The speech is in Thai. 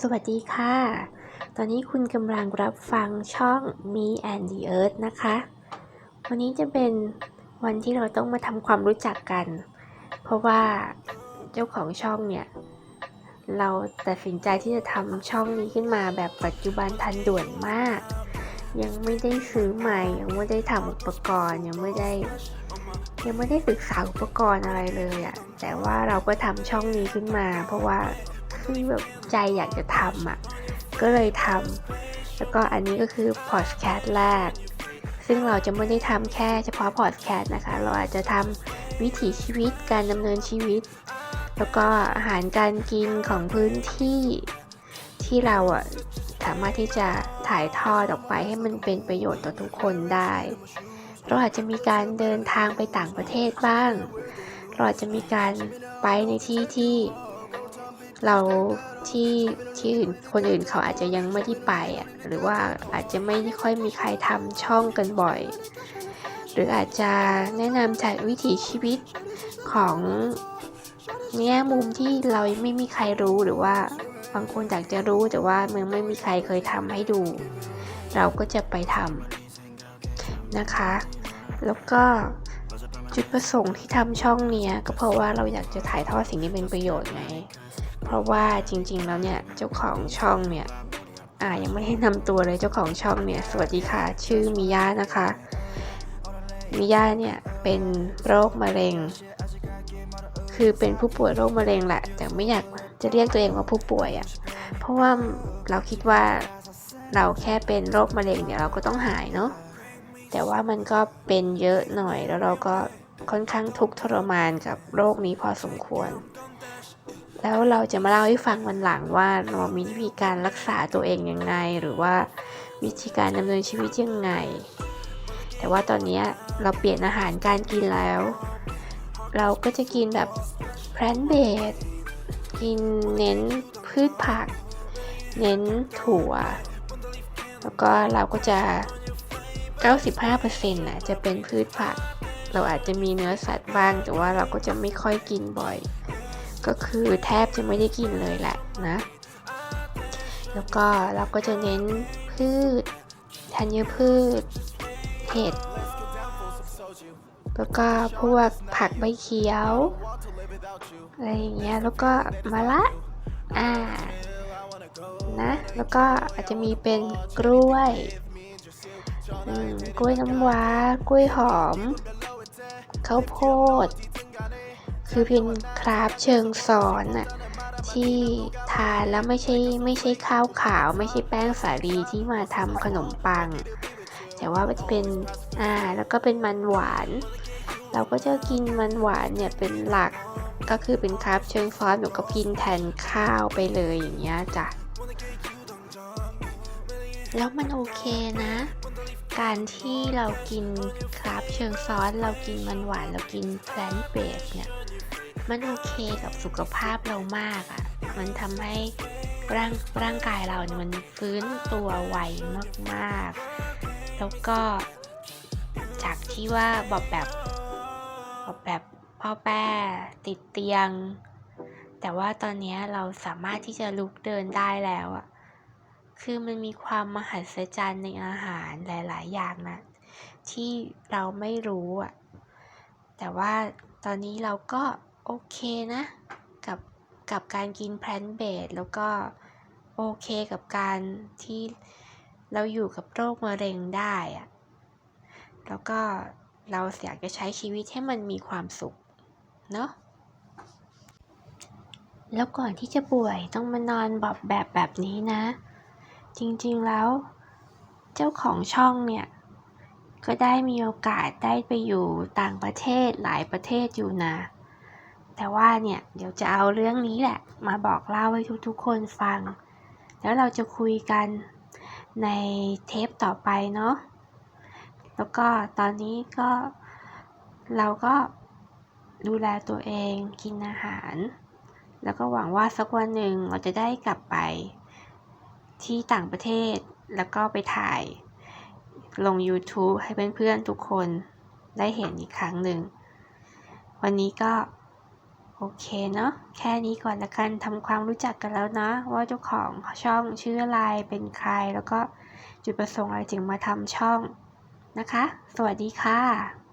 สวัสดีค่ะ ตอนนี้คุณกำลังรับฟังช่อง Me and the Earth นะคะ วันนี้จะเป็นวันที่เราต้องมาทำความรู้จักกัน เพราะว่าเจ้าของช่องเนี่ย เราตัดสินใจที่จะทำช่องนี้ขึ้นมาแบบปัจจุบันทันด่วนมาก ยังไม่ได้ซื้อใหม่ ยังไม่ได้ทำอุปกรณ์ ยังไม่ได้ ยังไม่ได้ศึกษาอุปกรณ์อะไรเลยอะแต่ว่าเราก็ทำช่องนี้ขึ้นมา เพราะว่า คือแบบใจอยากจะทำอะก็เลยทำแล้วก็อันนี้ก็คือพอดแคสต์แรก ซึ่งเราจะไม่ได้ทำแค่เฉพาะพอดแคสต์นะคะ เราอาจจะทำวิถีชีวิตการดำเนินชีวิต แล้วก็อาหารการกินของพื้นที่ที่เราอะสามารถที่จะถ่ายทอดออกไปให้มันเป็นประโยชน์ต่อทุกคนได้ เราอาจจะมีการเดินทางไปต่างประเทศบ้าง เราอาจจะมีการไปในที่ที่ เราที่ที่อื่นคนอื่นเขาอาจจะยังไม่ได้ไปอะหรือว่าอาจจะไม่ค่อยมีใครทำช่องกันบ่อย หรืออาจจะแนะนำจากวิถีชีวิตของแง่มุมที่เราไม่มีใครรู้หรือว่าบางคนอยากจะรู้แต่ว่ามันไม่มีใครเคยทำให้ดู เราก็จะไปทำนะคะ แล้วก็จุดประสงค์ที่ทำช่องเนี้ยก็เพราะว่าเราอยากจะถ่ายทอดสิ่งที่เป็นประโยชน์ไง เพราะว่าจริงๆแล้วเนี่ยเจ้าของช่องเนี่ยอ่ายังไม่ได้นำตัวเลยเจ้าของช่องเนี่ยสวัสดีค่ะ ชื่อมิยานะคะมิยาเนี่ยเป็นโรคมะเร็ง คือเป็นผู้ป่วยโรคมะเร็งแหละ แต่ไม่อยากจะเรียกตัวเองว่าผู้ป่วยอะ่ะเพราะว่าเราคิดว่าเราแค่เป็นโรคมะเร็งเนี่ยเราก็ต้องหายเนาะแต่ว่ามันก็เป็นเยอะหน่อยแล้วเราก็ค่อนข้างทุกข์ทรมานกับโรคนี้พอสมควร แล้วเราจะมาเล่าให้ฟังวันหลังว่าเรามีวิธีการรักษาตัวเองยังไง หรือว่าวิธีการดำเนินชีวิตยังไง แต่ว่าตอนนี้เราเปลี่ยนอาหารการกินแล้ว เราก็จะกินแบบแพลนเบสกินเน้นพืชผัก เน้นถั่ว แล้วก็เราก็จะ 95%น่ะจะเป็นพืชผัก เราอาจจะมีเนื้อสัตว์บ้าง แต่ว่าเราก็จะไม่ค่อยกินบ่อย ก็คือแทบจะไม่ได้กินเลยแหละนะ แล้วก็เราก็จะเน้นพืชธัญพืช เห็ด แล้วก็พวกผักใบเขียว อะไรอย่างเงี้ย แล้วก็มะละ อ่า นะ แล้วก็อาจจะมีเป็นกล้วย กล้วยน้ำว้า กล้วยหอม ข้าวโพด คือเป็นคราฟเชิงสอนอะที่ทานแล้วไม่ใช่ไม่ใช่ข้าวขาว ไม่ใช่แป้งสาลีที่มาทำขนมปัง แต่ว่าจะเป็นอ่าแล้วก็เป็นมันหวาน เราก็จะกินมันหวานเนี่ยเป็นหลักก็คือเป็นคราฟเชิงซ้อนหนูก็กินแทนข้าวไปเลยอย่างเงี้ยจ้ะแล้วมันโอเคนะ การที่เรากินคราฟเชิงซ้อน เรากินมันหวาน เรากินแพลนเบสเนี่ย มันโอเคกับสุขภาพเรามากอะ่ะ มันทำให้ร่างร่างกายเราเนี่ยมันฟื้นตัวไวมากๆ แล้วก็จากที่ว่าบอกแบบบอกแบบพ่อแป้ติดเตียง แต่ว่าตอนนี้เราสามารถที่จะลุกเดินได้แล้วอะคือมันมีความมหัศจรรย์ในอาหารหลาย ๆ อย่างนะที่เราไม่รู้อะ แต่ว่าตอนนี้เราก็ โอเคนะ กับกับการกินแพลนเบสแล้วก็โอเคกับการที่เราอยู่กับโรคมะเร็งได้อะแล้วก็เราอยากจะใช้ชีวิตให้มันมีความสุข เนาะแล้วก่อนที่จะป่วยต้องมานอนแบบแบบแบบนี้นะ จริงๆแล้ว เจ้าของช่องเนี่ย ก็ได้มีโอกาสได้ไปอยู่ต่างประเทศหลายประเทศอยู่นะ แต่ว่าเนี่ยเดี๋ยวจะเอาเรื่องนี้แหละ มาบอกเล่าให้ทุกๆคนฟัง แล้วเราจะคุยกันในเทปต่อไปเนาะแล้วก็ตอนนี้ก็เราก็ดูแลตัวเองกินอาหาร แล้วก็หวังว่าสักวันหนึ่งเราจะได้กลับไปที่ต่างประเทศแล้วก็ไปถ่ายลง YouTube ให้เพื่อนๆทุกคนได้เห็นอีกครั้งหนึ่ง วันนี้ก็ โอเคเนาะแค่นี้ก่อนละกันทำความรู้จักกันแล้วนะ ว่าเจ้าของช่องชื่ออะไรเป็นใครแล้วก็จุดประสงค์อะไรถึงมาทำช่องนะคะ สวัสดีค่ะ